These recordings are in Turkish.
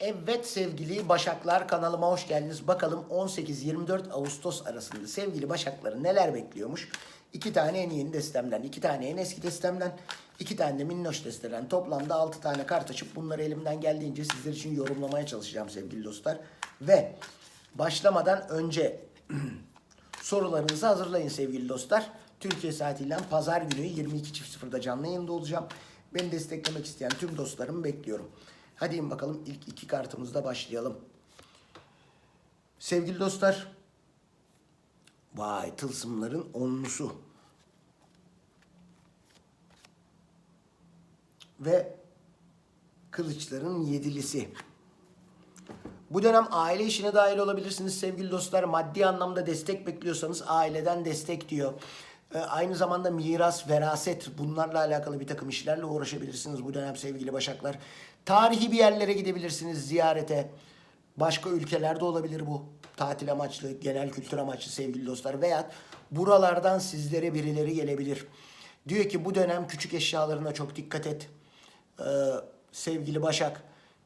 Evet sevgili Başaklar kanalıma hoş geldiniz. Bakalım 18-24 Ağustos arasında sevgili Başakları neler bekliyormuş? İki tane en yeni destemden, iki tane en eski destemden, iki tane de minnoş desteden toplamda 6 tane kart açıp bunları elimden geldiğince sizler için yorumlamaya çalışacağım sevgili dostlar. Ve başlamadan önce sorularınızı hazırlayın sevgili dostlar. Türkiye saatiyle pazar günü 22.00'da canlı yayında olacağım. Beni desteklemek isteyen tüm dostlarımı bekliyorum. Hadi bakalım ilk iki kartımızda başlayalım. Sevgili dostlar. Vay tılsımların onlusu. Ve kılıçların yedilisi. Bu dönem aile işine dahil olabilirsiniz sevgili dostlar. Maddi anlamda destek bekliyorsanız aileden destek diyor. Ee, aynı zamanda miras, veraset bunlarla alakalı bir takım işlerle uğraşabilirsiniz bu dönem sevgili Başaklar. Tarihi bir yerlere gidebilirsiniz ziyarete. Başka ülkelerde olabilir bu. Tatil amaçlı, genel kültür amaçlı sevgili dostlar. Veya buralardan sizlere birileri gelebilir. Diyor ki bu dönem küçük eşyalarına çok dikkat et. Ee, sevgili Başak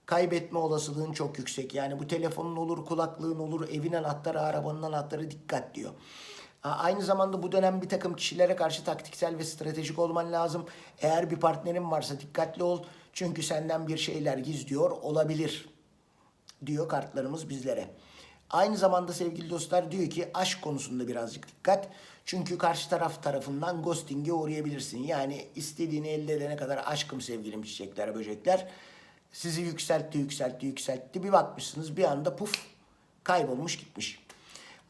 kaybetme olasılığın çok yüksek. Yani bu telefonun olur, kulaklığın olur, evin anahtarı, arabanın anahtarı dikkat diyor. Aynı zamanda bu dönem bir takım kişilere karşı taktiksel ve stratejik olman lazım. Eğer bir partnerin varsa dikkatli ol. Çünkü senden bir şeyler gizliyor olabilir diyor kartlarımız bizlere. Aynı zamanda sevgili dostlar diyor ki aşk konusunda birazcık dikkat. Çünkü karşı taraf tarafından ghosting'e uğrayabilirsin. Yani istediğini elde edene kadar aşkım sevgilim çiçekler, böcekler. Sizi yükseltti, yükseltti, yükseltti. Bir bakmışsınız bir anda puf kaybolmuş gitmiş.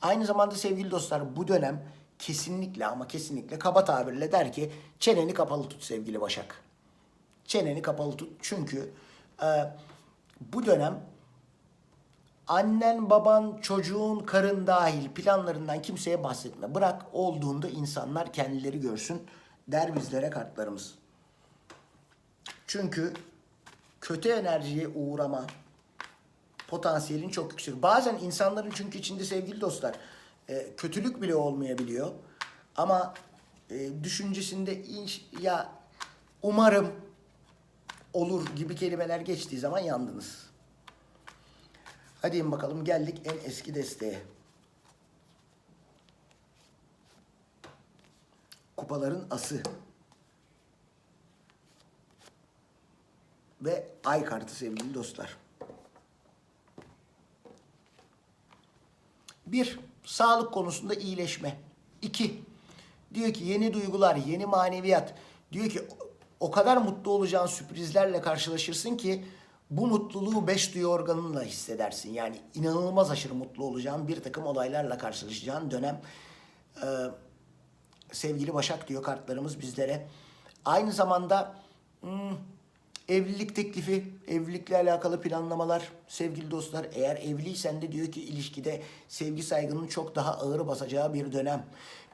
Aynı zamanda sevgili dostlar bu dönem kesinlikle ama kesinlikle kaba tabirle der ki çeneni kapalı tut sevgili Başak. Çeneni kapalı tut. Çünkü e, bu dönem annen, baban, çocuğun, karın dahil planlarından kimseye bahsetme. Bırak olduğunda insanlar kendileri görsün der bizlere kartlarımız. Çünkü kötü enerjiye uğrama potansiyelin çok yüksek. Bazen insanların çünkü içinde sevgili dostlar e, kötülük bile olmayabiliyor. Ama e, düşüncesinde inş, ya umarım olur gibi kelimeler geçtiği zaman yandınız. Hadi bakalım geldik en eski desteğe. Kupaların ası. Ve ay kartı sevgili dostlar. Bir, sağlık konusunda iyileşme. İki, diyor ki yeni duygular, yeni maneviyat. Diyor ki o kadar mutlu olacağın sürprizlerle karşılaşırsın ki bu mutluluğu beş duyu organınla hissedersin. Yani inanılmaz aşırı mutlu olacağın bir takım olaylarla karşılaşacağın dönem. Ee, sevgili Başak diyor kartlarımız bizlere. Aynı zamanda hmm, evlilik teklifi, evlilikle alakalı planlamalar sevgili dostlar. Eğer evliysen de diyor ki ilişkide sevgi saygının çok daha ağır basacağı bir dönem.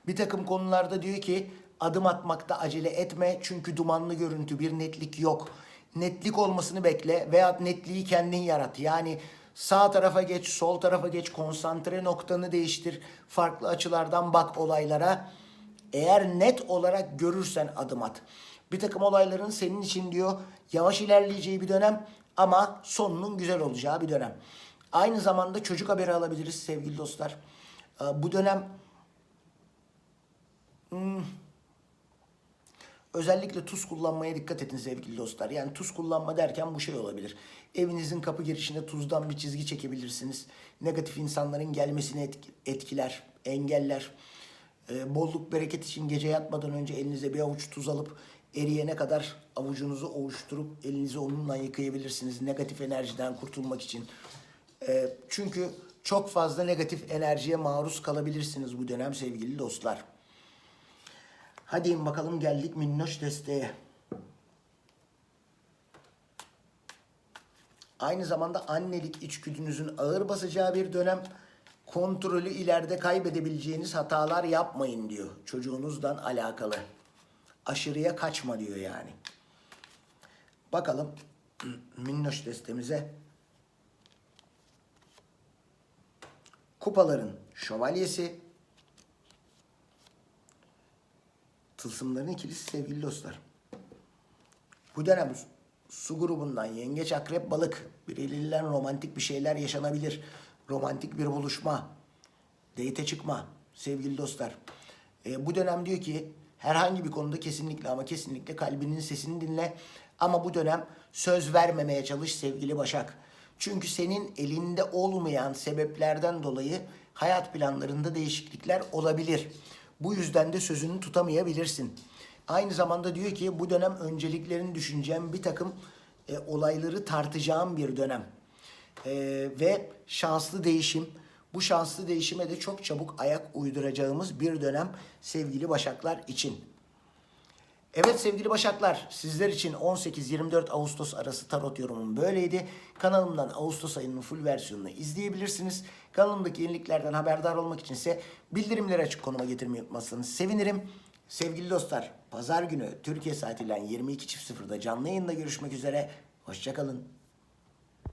Bir takım konularda diyor ki adım atmakta acele etme çünkü dumanlı görüntü bir netlik yok. Netlik olmasını bekle veya netliği kendin yarat. Yani sağ tarafa geç, sol tarafa geç, konsantre noktanı değiştir. Farklı açılardan bak olaylara. Eğer net olarak görürsen adım at. Bir takım olayların senin için diyor yavaş ilerleyeceği bir dönem ama sonunun güzel olacağı bir dönem. Aynı zamanda çocuk haberi alabiliriz sevgili dostlar. Ee, Bu dönem hmm, özellikle tuz kullanmaya dikkat edin sevgili dostlar. Yani tuz kullanma derken bu şey olabilir. Evinizin kapı girişinde tuzdan bir çizgi çekebilirsiniz. Negatif insanların gelmesini etki- etkiler, engeller. Ee, bolluk bereket için gece yatmadan önce elinize bir avuç tuz alıp eriyene kadar avucunuzu ovuşturup elinizi onunla yıkayabilirsiniz. Negatif enerjiden kurtulmak için. Ee, çünkü çok fazla negatif enerjiye maruz kalabilirsiniz bu dönem sevgili dostlar. Hadi bakalım geldik minnoş desteğe. Aynı zamanda annelik içgüdünüzün ağır basacağı bir dönem. Kontrolü ileride kaybedebileceğiniz hatalar yapmayın diyor çocuğunuzdan alakalı. Aşırıya kaçma diyor yani. Bakalım minnoş destemize. Kupaların şövalyesi. Tılsımların ikilisi sevgili dostlar. Bu dönem su grubundan yengeç, akrep, balık. Birileriyle romantik bir şeyler yaşanabilir. Romantik bir buluşma. Date çıkma sevgili dostlar. E, bu dönem diyor ki herhangi bir konuda kesinlikle ama kesinlikle kalbinin sesini dinle. Ama bu dönem söz vermemeye çalış sevgili Başak. Çünkü senin elinde olmayan sebeplerden dolayı hayat planlarında değişiklikler olabilir. Bu yüzden de sözünü tutamayabilirsin. Aynı zamanda diyor ki bu dönem önceliklerini düşüneceğim bir takım e, olayları tartacağım bir dönem. E, ve şanslı değişim. Bu şanslı değişime de çok çabuk ayak uyduracağımız bir dönem sevgili Başaklar için. Evet sevgili Başaklar, sizler için 18-24 Ağustos arası tarot yorumum böyleydi. Kanalımdan Ağustos ayının full versiyonunu izleyebilirsiniz. Kanalımdaki yeniliklerden haberdar olmak için ise bildirimleri açık konuma getirmeyi unutmazsanız sevinirim. Sevgili dostlar, pazar günü Türkiye saatiyle 22.00'da canlı yayında görüşmek üzere. Hoşçakalın.